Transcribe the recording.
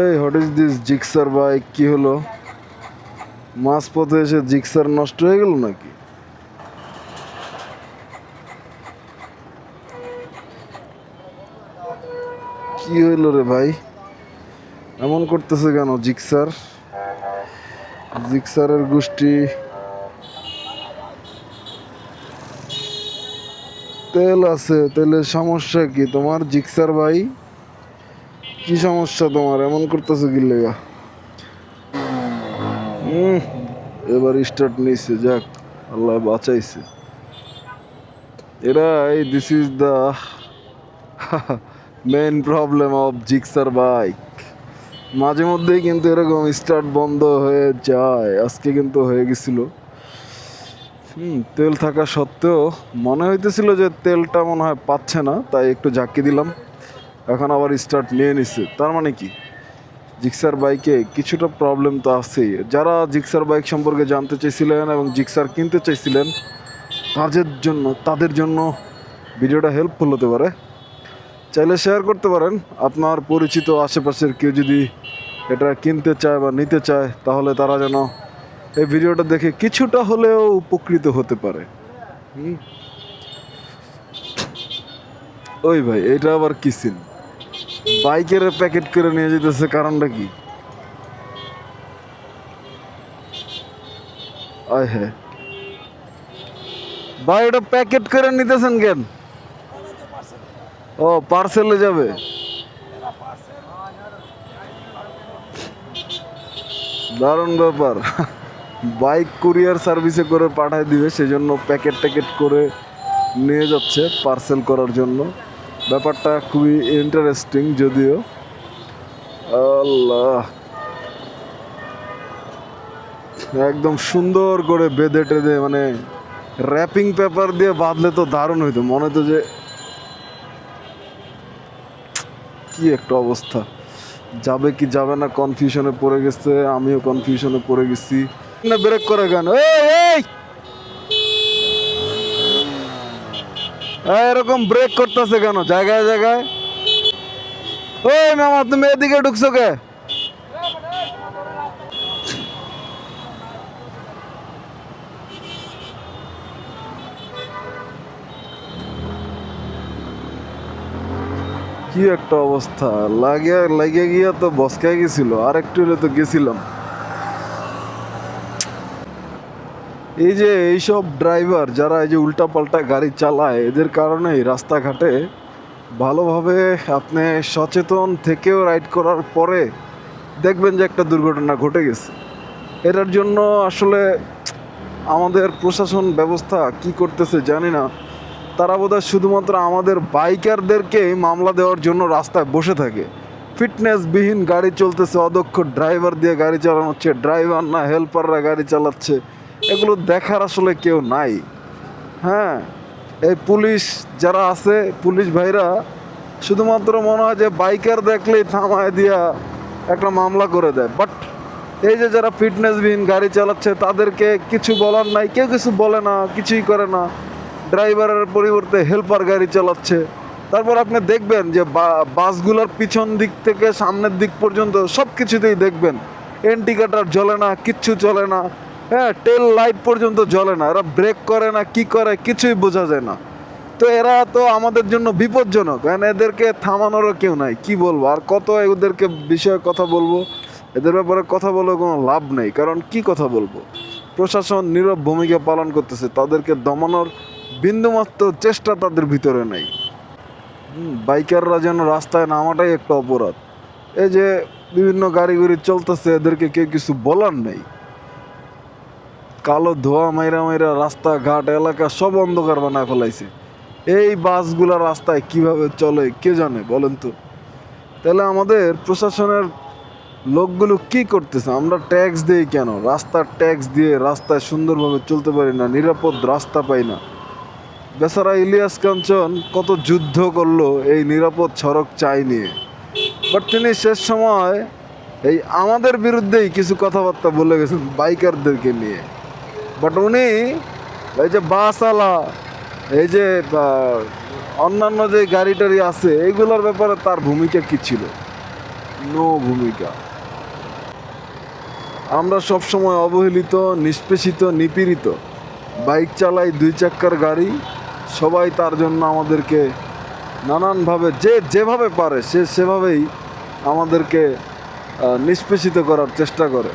এই what is this Gixxer bike কি হলো? মাঝ পথে এসে জিক্সার নষ্ট হয়ে গেল নাকি? কি হইল রে ভাই? এমন করতেছে কেন জিক্সার? জিক্সারের গোষ্ঠী। তেল আছে, তেলের সমস্যা কি? তোমার জিক্সার ভাই কি সমস্যা তোমার? এমন করতেছো কি লেগা? এবার স্টার্ট নিচ্ছে যাক, আল্লাহ বাঁচাইছে। এরা, এই this is the main problem of Gixxer bike মাঝে মধ্যেই কিন্তু এরকম স্টার্ট বন্ধ হয়ে যায়। আজকে কিন্তু হয়ে গেছিল। হুম, তেল থাকা সত্ত্বেও মনে হইতেছিল যে তেলটা মনে হয় পাচ্ছে না, তাই একটু ঝাঁকি দিলাম। এখন আবার স্টার্ট নিয়ে নিচ্ছে তার মানে কি? জিক্সার বাইকে কিছুটা প্রবলেম তো আছেই। যারা জিক্সার বাইক সম্পর্কে জানতে চাইছিলেন এবং জিক্সার কিনতে চাইছিলেন, তাদের জন্য তাদের জন্য ভিডিওটা হেল্পফুল হতে পারে। চাইলে শেয়ার করতে পারেন। আপনার পরিচিত আশেপাশের কেউ যদি এটা কিনতে চায় বা নিতে চায়, তাহলে তারা যেন এই ভিডিওটা দেখে কিছুটা হলেও উপকৃত হতে পারে। ওই ভাই এটা আবার কি সিন বাইকের প্যাকেট করে নিয়ে যেতেছে, কারণটা কি? হ্যাঁ ভাই এটা প্যাকেট করে নিতেছেন কেন? ও, পার্সেলে যাবে। দারুণ ব্যাপার। বাইক কুরিয়ার সার্ভিসে করে পাঠায় দিবে, সেজন্য প্যাকেট ট্যাকেট করে নিয়ে যাচ্ছে, পার্সেল করার জন্য। ব্যাপারটা খুবই ইন্টারেস্টিং যদিও। আল্লাহ। একদম সুন্দর করে বেঁধে টেঁধে মানে র্যাপিং পেপার দিয়ে বাঁধলে তো দারুণ হইতো, মনে হতো যে কি একটা অবস্থা। যাবে কি যাবে না কনফিউশনে পড়ে গেছে, আমিও কনফিউশনে পড়ে গেছি। ব্রেক করে কেন? এই এই এই, এরকম ব্রেক করতেছে কেন? জায়গায় জায়গায়। ওই মামা, তুমি এদিকে ঢুকছো কে? কি একটা অবস্থা? লাগে লাগে গিয়া তো বসকায় গেছিল। আর একটু হলে তো গেছিলাম। এই যে এইসব ড্রাইভার যারা এই যে উল্টাপাল্টা গাড়ি চালায়, এদের কারণেই রাস্তাঘাটে ভালোভাবে আপনি সচেতন থেকেও রাইড করার পরে দেখবেন যে একটা দুর্ঘটনা ঘটে গেছে। এটার জন্য আসলে আমাদের প্রশাসন ব্যবস্থা কি করতেছে জানি না। তারা বোধহয় শুধুমাত্র আমাদের বাইকারদেরকেই মামলা দেওয়ার জন্য রাস্তায় বসে থাকে। ফিটনেসবিহীন গাড়ি চলতেছে, অদক্ষ ড্রাইভার দিয়ে গাড়ি চালানো হচ্ছে, ড্রাইভার না, হেল্পাররা গাড়ি চালাচ্ছে। এগুলো দেখার আসলে কেউ নাই। হ্যাঁ এই পুলিশ যারা আছে, পুলিশ ভাইরা, শুধুমাত্র মনে হয় যে বাইকার দেখলেই থামায় দিয়া একটা মামলা করে দেয়। বাট এই যে যারা ফিটনেসবিহীন গাড়ি চালাচ্ছে, তাদেরকে কিছু বলার নাই, কেউ কিছু বলে না, কিছুই করে না। ড্রাইভারের পরিবর্তে হেল্পার গাড়ি চালাচ্ছে। তারপর আপনি দেখবেন যে বাসগুলোর পিছন দিক থেকে সামনের দিক পর্যন্ত সব কিছুতেই দেখবেন। এন্টিকাটার জ্বলে না, কিচ্ছু চলে না। হ্যাঁ টেল লাইট পর্যন্ত জ্বলে না। এরা ব্রেক করে না, কি করে, কিছুই বোঝা যায় না। তো এরা তো আমাদের জন্য বিপজ্জনক কারণ এদেরকে থামানোরও কেউ নাই। কি বলব, আর কত এদেরকে বিষয়ে কথা বলব? এদের ব্যাপারে কথা বলে কোনো লাভ নেই, কারণ কি কথা বলব? প্রশাসন নীরব ভূমিকা পালন করতেছে, তাদেরকে দমানোর বিন্দুমাত্র চেষ্টা তাদের ভিতরে নেই। বাইকাররা যেন রাস্তায় নামাটাই একটা অপরাধ। এই যে বিভিন্ন গাড়ি চলতেছে, এদেরকে কেউ কিছু বলার নেই। কালো ধোয়া মাইরা মাইরা রাস্তাঘাট, এলাকা সব অন্ধকার বানায় ফেলাইছে। এই বাসগুলা রাস্তায় কীভাবে চলে, কে জানে, বলেন তো? তাহলে আমাদের প্রশাসনের লোকগুলো কি করতেছে? আমরা ট্যাক্স দিই কেন? রাস্তার ট্যাক্স দিয়ে রাস্তায় সুন্দরভাবে চলতে পারি না, নিরাপদ রাস্তা পাই না। বেচারা ইলিয়াস কাঞ্চন কত যুদ্ধ করল এই নিরাপদ সড়ক চাই নিয়ে। বাট তিনি শেষ সময় এই আমাদের বিরুদ্ধেই কিছু কথাবার্তা বলে গেছেন বাইকারদেরকে নিয়ে। বাট উনি এই যে বাসওয়ালা, এই যে অন্যান্য যে গাড়ি টাড়ি আছে এইগুলোর ব্যাপারে তার ভূমিকা কি ছিল? নো ভূমিকা। আমরা সবসময় অবহেলিত, নিষ্পেষিত, নিপীড়িত। বাইক চালাই দুই চাক্কার গাড়ি, সবাই তার জন্য আমাদেরকে নানানভাবে, যে যেভাবে পারে, সে সেভাবেই আমাদেরকে নিষ্পেষিত করার চেষ্টা করে।